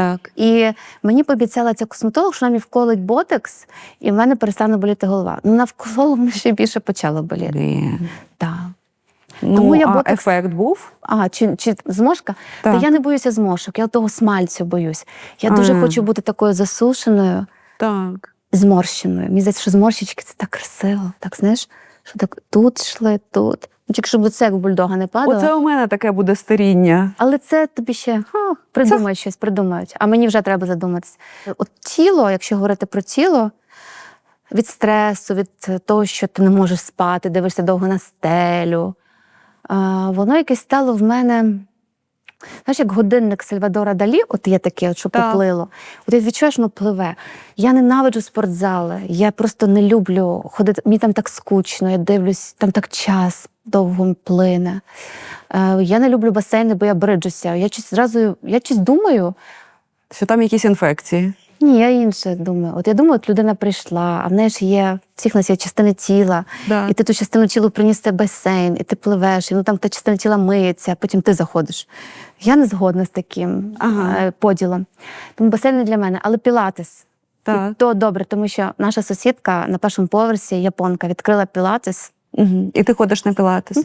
Так. І мені пообіцяла ця косметолог, що мені вколить ботекс, і в мене перестане боліти голова. Ну, вона вколола, мені ще більше почало боліти. Блін. Так. Ну, Тому я а ботокс- ефект був? А, чи, чи зморшка? Так. Та я не боюся зморшок, я того смальцю боюсь. Я дуже хочу бути такою засушеною, Так. зморщеною. Мені здається, що зморщички це так красиво. Так знаєш, що так тут йшли, тут. Ну, Тільки щоб лице в бульдога не падало. Оце у мене таке буде старіння. Але це тобі ще ха, придумають щось, придумають. А мені вже треба задуматися. От тіло, якщо говорити про тіло, від стресу, від того, що ти не можеш спати, дивишся довго на стелю, воно якесь стало в мене. Знаєш, як годинник Сальвадора Далі, от є таке, от, що Так. поплило. От я відчуваєш, воно пливе. Я ненавиджу спортзали. Я просто не люблю ходити. Мені там так скучно, я дивлюсь, там так час довго плине. Е, я не люблю басейни, бо я бриджуся. Я щось зразу, я щось думаю. Що там якісь інфекції. Ні, я інше думаю. От я думаю, от людина прийшла, а в неї ж є всіх нас є частини тіла, Да. і ти ту частину тіла приніс в басейн, і ти пливеш, і ну там та частина тіла миється, а потім ти заходиш. Я не згодна з таким Ага. е, поділом. Тому басейн не для мене, але пілатес. Так. І то добре, тому що наша сусідка на першому поверсі, японка, відкрила пілатес. Угу. І ти ходиш на пілатес. Ну,